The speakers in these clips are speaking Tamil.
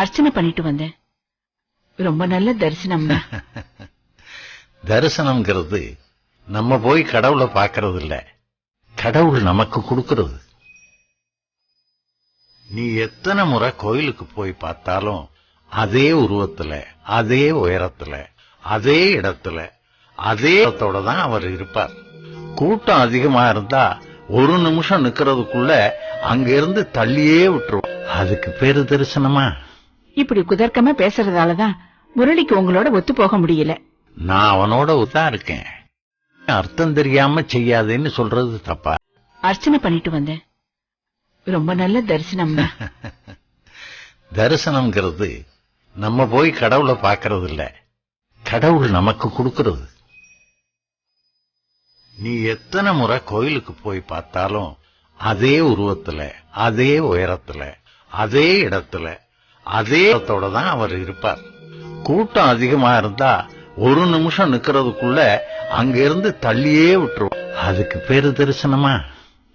அர்ச்சனை பண்ணிட்டு வந்தேன். ரொம்ப நல்ல தரிசனம். தரிசனம்ங்கிறது நம்ம போய் கடவுளை பார்க்கறது இல்ல கடவுள் நமக்கு கொடுக்கிறது. நீ எத்தனை முறை கோயிலுக்கு போய் பார்த்தாலும் அதே உருவத்துல அதே உயரத்துல அதே இடத்துல அதே இடத்தோட தான் அவர் இருப்பார். கூட்டம் அதிகமா இருந்தா ஒரு நிமிஷம் நிக்கிறதுக்குள்ள அங்க இருந்து தள்ளியே விட்டுருவோம். அதுக்கு பேரு தரிசனமா? இப்படி குதர்க்கமா பேசுறதாலதான் முரளிக்கு உங்களோட ஒத்து போக முடியல. நான் அவனோட இருக்கேன். அர்த்தம் தெரியாம செய்யாதேன்னு சொல்றது தப்பா? அர்ச்சனை பண்ணிட்டு வந்தேன். ரொம்ப நல்ல தரிசனம். தரிசனம்ங்கிறது நம்ம போய் கடவுளை பார்க்கறது இல்ல கடவுள் நமக்கு கொடுக்கறது. நீ எத்தனை முறை கோயிலுக்கு போய் பார்த்தாலும் அதே உருவத்துல அதே உயரத்துல அதே இடத்துல அதே இடத்தோட தான் அவர் இருப்பார். கூட்டம் அதிகமா இருந்தா ஒரு நிமிஷம் நிக்கிறதுக்குள்ள அங்க இருந்து தள்ளியே விட்டுருவோம். அதுக்கு பேரு தரிசனமா?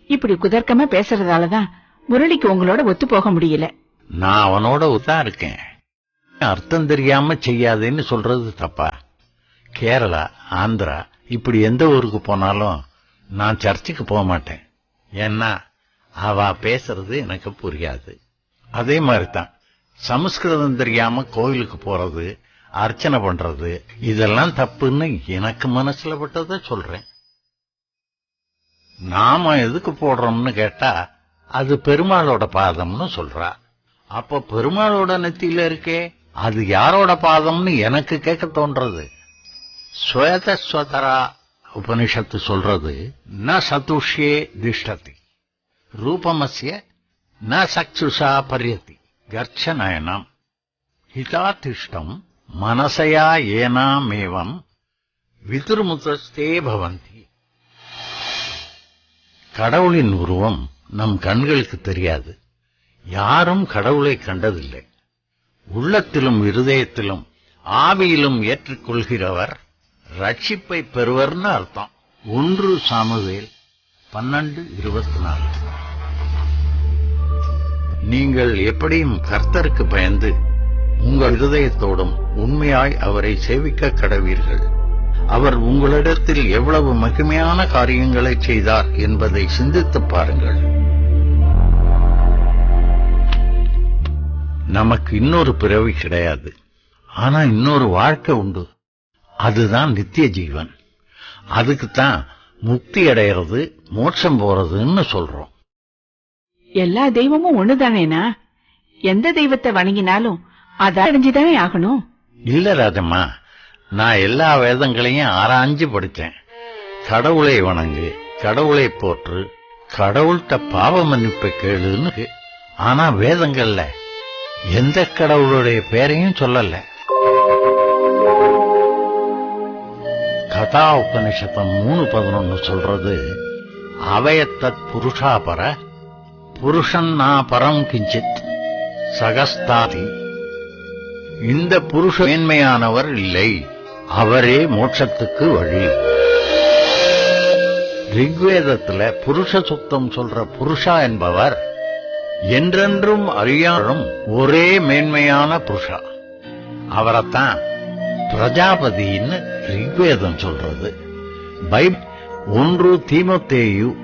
இப்படி குதர்க்கமா பேசுறதாலதான் முரளிக்கு உங்களோட ஒத்து போக முடியல. நான் அவனோட தான் இருக்கேன். அர்த்தம் தெரியாம செய்யாதேன்னு சொல்றது தப்பா? கேரளா ஆந்திரா இப்படி எந்த ஊருக்கு போனாலும் நான் சர்ச்சுக்கு போக மாட்டேன். ஏன்னா அவ பேசுறது எனக்கு புரியாது. அதே மாதிரி தான் சமஸ்கிருதம் தெரியாம கோயிலுக்கு போறது அர்ச்சனை பண்றது இதெல்லாம் தப்புன்னு எனக்கு மனசுல பட்டதை சொல்றேன். நாம எதுக்கு போடுறோம்னு கேட்டா அது பெருமாளோட பாதம்னு சொல்றா. அப்ப பெருமாளோட நெத்தியில இருக்கே அது யாரோட பாதம்னு எனக்கு கேட்க தோன்றது? ஸ்வேதஸ்வதரா உபனிஷத்து சொல்றது ந சதுஷ்யே திஷ்டதி. ரூபமஸ்ய ந சக்ஷுஷா பரியதி. கர்ச்சநயனம் ஹிதாதிஷ்டம் மனசையா ஏனாமேவம் விதுர்முதஸ்தே பவந்தி கடவுளின் உருவம் நம் கண்களுக்கு தெரியாது. யாரும் கடவுளை கண்டதில்லை. உள்ளத்திலும் இருதயத்திலும் ஆவியிலும் ஏற்றுக்கொள்கிறவர் ரட்சிப்பை பெறுவர்னு அர்த்தம். ஒன்று சாமுவேல் பன்னெண்டு இருபத்தி நாலு நீங்கள் எப்படியும் கர்த்தருக்கு பயந்து உங்கள் இருதயத்தோடும் உண்மையாய் அவரை சேவிக்க கடவீர்கள். அவர் உங்களிடத்தில் எவ்வளவு மகிமையான காரியங்களை செய்தார் என்பதை சிந்தித்து பாருங்கள். நமக்கு இன்னொரு பிறவி கிடையாது. ஆனா இன்னொரு வாழ்க்கை உண்டு. அதுதான் நித்திய ஜீவன். அதுக்குத்தான் முக்தி அடையிறது மோட்சம் போறதுன்னு சொல்றோம். எல்லா தெய்வமும் ஒண்ணுதானேனா? எந்த தெய்வத்தை வணங்கினாலும் அதை அடைஞ்சுதானே ஆகணும்? இல்ல ராஜம்மா நான் எல்லா வேதங்களையும் ஆராய்ஞ்சு படிச்சேன் கடவுளை வணங்கு கடவுளை போற்று கடவுள்கிட்ட பாவ மன்னிப்பை கேளுன்னு ஆனா வேதங்கள்ல எந்த கடவுளுடைய பேரையும் சொல்லல. கதா உபனிஷத்தம் மூணு பதினொன்னு சொல்றது அவயத்தத் புருஷாபர புருஷன் பரம் கிஞ்சித். சகஸ்தாதி. இந்த புருஷ மேன்மையானவர் இல்லை. அவரே மோட்சத்துக்கு வழி. ரிக்வேதத்துல புருஷ சுத்தம் சொல்ற புருஷா என்பவர் என்றென்றும் அறியாரும் ஒரே மேன்மையான புருஷா. அவரைத்தான் பிரஜாபதின்னு ரிக்வேதம் சொல்றது. பைப் ஒன்று தீமத்தேயு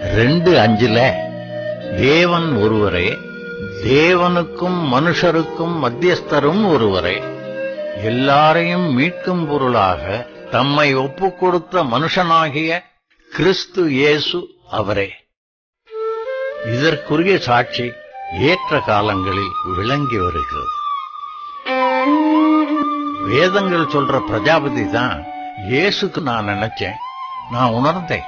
ரெண்டு அஞ்சுல தேவன் ஒருவரே தேவனுக்கும் மனுஷருக்கும் மத்தியஸ்தரும் ஒருவரே. எல்லாரையும் மீட்கும் பொருளாக தம்மை ஒப்புக் கொடுத்த மனுஷனாகிய கிறிஸ்து இயேசு அவரே. இதற்குரிய சாட்சி ஏற்ற காலங்களில் விளங்கி வருகிறது. வேதங்கள் சொல்ற பிரஜாபதி தான் இயேசுக்கு நான் நினைச்சேன் நான் உணர்ந்தேன்.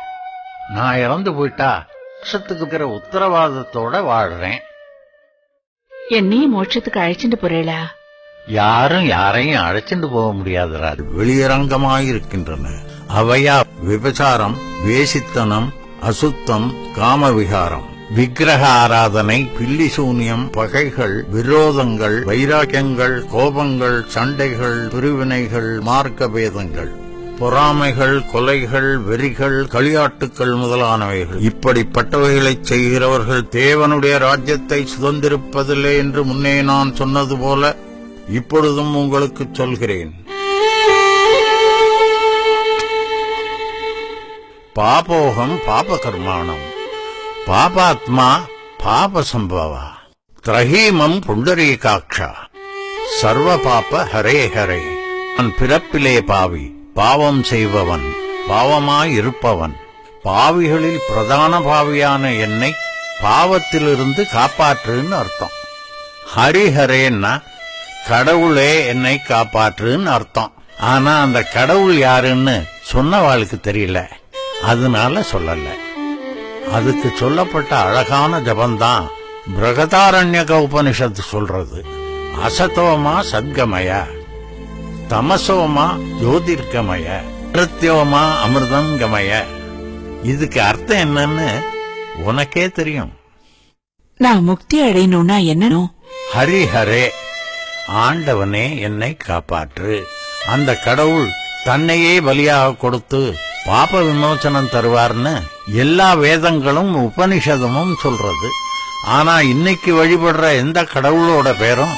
நான் இறந்து போயிட்டா வருஷத்துக்கு இருக்கிற உத்தரவாதத்தோட வாழ்றேன். என்னையும் மோட்சத்துக்கு அழைச்சிட்டு போறேளா? யாரும் யாரையும் அழைச்சிட்டு போக முடியாதுடா. வெளியரங்கமாயிருக்கின்றன. அவையா விபச்சாரம் வேசித்தனம் அசுத்தம் காமவிகாரம். விக்கிரக ஆராதனை பில்லி சூனியம் பகைகள் விரோதங்கள் வைராக்கியங்கள் கோபங்கள் சண்டைகள் பிரிவினைகள் மார்க்க பேதங்கள் பொறாமைகள் கொலைகள் வெறிகள் களியாட்டுக்கள் முதலானவைகள். இப்படிப்பட்டவைகளை செய்கிறவர்கள் தேவனுடைய ராஜ்யத்தை சுதந்திரிப்பதில்லை என்று முன்னே நான் சொன்னது போல இப்பொழுதும் உங்களுக்கு சொல்கிறேன். பாபோகம் பாபகர்மாணம். பாபாத்மா பாப சம்பவா திரஹீமம் புண்டரீகாட்சா சர்வ பாப ஹரே ஹரே. நான் பிறப்பிலே பாவி. பாவம் செய்பவன் பாவமாயிருப்பவன். பாவிகளில் பிரதான பாவியான என்னை பாவத்திலிருந்து காப்பாற்றுன்னு அர்த்தம். ஹரிஹரேன்னா கடவுளே என்னை காப்பாற்றுன்னு அர்த்தம். ஆனா அந்த கடவுள் யாருன்னு சொன்னவாளுக்கு தெரியல. அதனால சொல்லல. அதுக்கு சொல்லப்பட்ட அழகான ஜபந்தான் பிரகதாரண்யக உபனிஷத்து சொல்றது. அசத்தோமா சத்கமயா. தமசோமா ஜோதிர்கமய பிரத்யோமா அமிர்தம் கமய இதுக்கு அர்த்தம் என்னன்னு உனக்கே தெரியும். நான் முக்தி அடையணும்னா என்னனோ ஹரிஹரே ஆண்டவனே என்னை காப்பாற்று. அந்த கடவுள் தன்னையே பலியாக கொடுத்து பாப விமோசனம் தருவார்னு எல்லா வேதங்களும் உபனிஷதமும் சொல்றது. ஆனா இன்னைக்கு வழிபடுற எந்த கடவுளோட பேரும்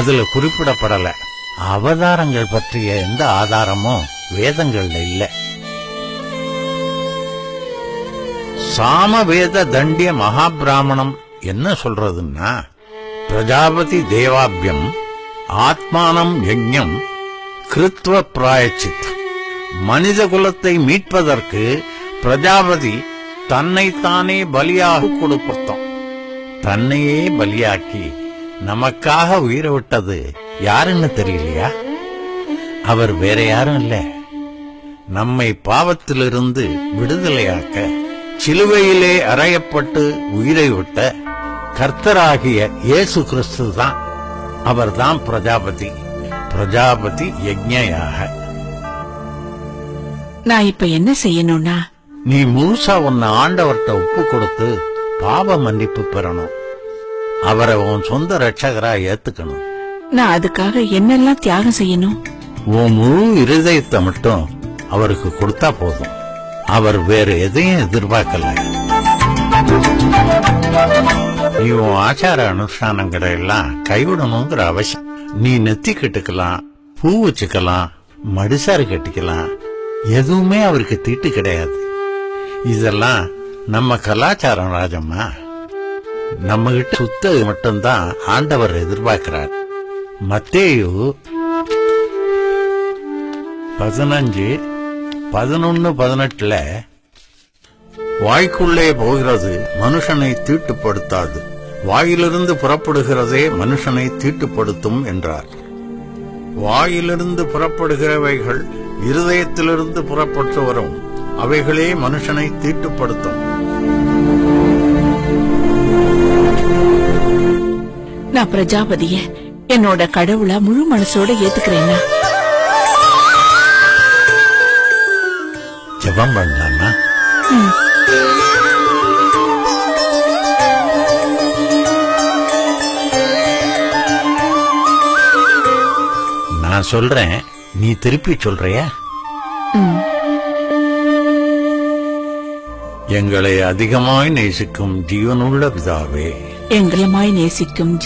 அதுல குறிப்பிடப்படல. அவதாரங்கள் பற்றிய எந்த ஆதாரமும் வேதங்கள்ல இல்லை. சாமவேத தண்டிய மகாபிராமணம் என்ன சொல்றதுன்னா பிரஜாபதி தேவாபியம் ஆத்மானம் யஜ்ஞம் கிருத்வ பிராயச்சித். மனித குலத்தை மீட்பதற்கு பிரஜாபதி தன்னைத்தானே பலியாக கொடுப்பத்தோம் தன்னையே பலியாக்கி நமக்காக உயிரை விட்டது யாருன்னு தெரியலையா? அவர் வேற யாரும் இல்ல. நம்மை பாவத்திலிருந்து விடுதலையாக்க சிலுவையிலே அறையப்பட்டு உயிரை விட்ட கர்த்தராகிய இயேசு கிறிஸ்து தான் அவர்தான் பிரஜாபதி. பிரஜாபதி யஜ்ஞயாக. நான் இப்ப என்ன செய்யணும்னா? நீ முழுசா உன்னை ஆண்டவர்கிட்ட ஒப்பு கொடுத்து பாவ மன்னிப்பு பெறணும். அவரை உன் சொந்த ரட்சகரா ஏத்துக்கணும். நான் அதுக்காக என்னெல்லாம் தியாகம் செய்யணும்? உன் முழு இருதயத்தை மட்டும் அவருக்கு கொடுத்தா போதும். அவர் வேற எதையும் எதிர்பார்க்கல. நீ உன் ஆச்சார அனுஷ்டானங்களை எல்லாம் கைவிடணுங்கிற அவசியம். நீ நெத்தி கட்டுக்கலாம் பூ வச்சுக்கலாம் மடிசாறு கட்டிக்கலாம். எதுவுமே அவருக்கு தீட்டு கிடையாது. இதெல்லாம் நம்ம கலாச்சாரம் ராஜம்மா. நம்ம கிட்ட சுத்த மட்டும்தான் ஆண்டவர் எதிர்பார்க்கிறார். மத்தேயு பதினஞ்சு பதினொன்னு பதினெட்டுல வாய்க்குள்ளே போகிறது மனுஷனை தீட்டுப்படுத்தாது. வாயிலிருந்து புறப்படுகிறதே மனுஷனை தீட்டுப்படுத்தும் என்றார். வாயிலிருந்து புறப்படுகிறவைகள் இருதயத்திலிருந்து புறப்பட்டு வரும். அவைகளே மனுஷனை தீட்டுப்படுத்தும். நான் பிரஜாபதிய என்னோட கடவுளா முழு மனசோட ஏத்துக்கிறேன்னா ஜெபம் பண்ணலாமா. நான் சொல்றேன் நீ திருப்பி சொல்றியா. எங்களை அதிகமாய் நேசிக்கும் ஜீவனுள்ள பிதாவே எங்களமாய் நேசிக்கும்